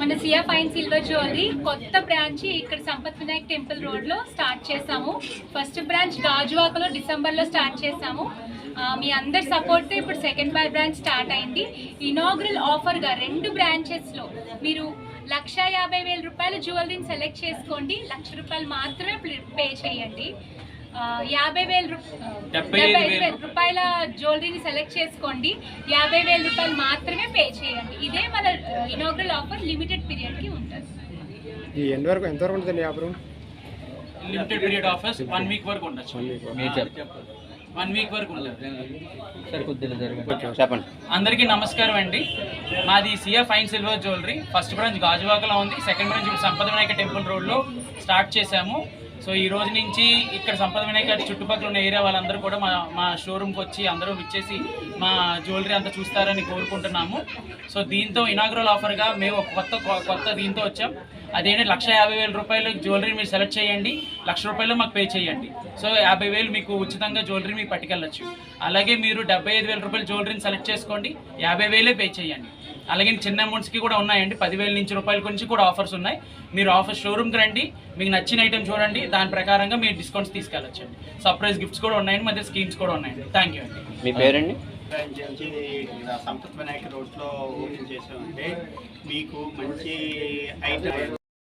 మన Siya fine silver jewellery కొత్త branch ఇక్కడ సంపత్ వినాయక్ టెంపుల్ రోడ్లో స్టార్ట్ చేసాము ఫస్ట్ బ్రాంచ్ గాజువాకలో డిసెంబర్లో స్టార్ట్ చేసాము మీ అందరి సపోర్ట్ ఇప్పుడు సెకండ్ బై బ్రాంచ్ స్టార్ట్ అయింది. ఇనాగ్రల్ ఆఫర్గా రెండు బ్రాంచెస్లో మీరు లక్ష యాభై వేల రూపాయల జ్యువెలరీని సెలెక్ట్ చేసుకోండి. లక్ష రూపాయలు మాత్రమే పే చేయండి. యాభై వేల డెబ్బై రూపాయల జ్యువెలరీని సెలెక్ట్ చేసుకోండి. యాభై వేల రూపాయలు మాత్రమే పే చేయండి. ఇనాగ్రల్ ఆఫర్ లిమిటెడ్ పీరియడ్కి ఉంటుంది. ఈ ఎండ్ వరకు ఎంతవరకు ఉంటుంది వ్యాపారం limited period offers one week వరకు ఉండొచ్చు. వన్ వీక్ వరకు చెప్పండి. అందరికీ నమస్కారం అండి. మాది Siya fine silver jewellery. First branch గాజువాకలో ఉంది. Second branch Sampath Vinayaka temple రోడ్లో స్టార్ట్ చేశాము. సో ఈ రోజు నుంచి ఇక్కడ సంపద వినాయక చుట్టుపక్కల ఉన్న ఏరియా వాళ్ళందరూ కూడా మా మా షోరూమ్కి వచ్చి అందరూ ఇచ్చేసి మా జ్యువెలరీ అంతా చూస్తారని కోరుకుంటున్నాము. సో దీంతో ఇనాగ్రల్ ఆఫర్గా మేము ఒక కొత్త కొత్త దీంతో వచ్చాం. అదేంటి లక్ష యాభై వేల రూపాయలు జ్యువెలరీ మీరు సెలెక్ట్ చేయండి. లక్ష రూపాయలు మాకు పే చేయండి. సో యాభై వేలు మీకు ఉచితంగా జ్యువెలరీ మీకు పట్టుకెళ్ళచ్చు. అలాగే మీరు డెబ్బై ఐదు వేల రూపాయల జ్యువెలరీని సెలెక్ట్ చేసుకోండి. యాభై వేలే పే చేయండి. అలాగే చిన్న అమౌంట్స్కి కూడా ఉన్నాయండి. పదివేల నుంచి రూపాయల గురించి కూడా ఆఫర్స్ ఉన్నాయి. మీరు ఆఫర్ షోరూమ్కి రండి. మీకు నచ్చిన ఐటెం చూడండి. దాని ప్రకారంగా మీరు డిస్కౌంట్స్ తీసుకెళ్ళచ్చండి. సర్ప్రైజ్ గిఫ్ట్స్ కూడా ఉన్నాయండి. మధ్య స్కీమ్స్ కూడా ఉన్నాయండి. థ్యాంక్ యూ అండి. మీ పేరండి? నుంచి సంపత్ వినాయక రోడ్లో ఓపెన్ చేసామంటే మీకు మంచి ఐటమ్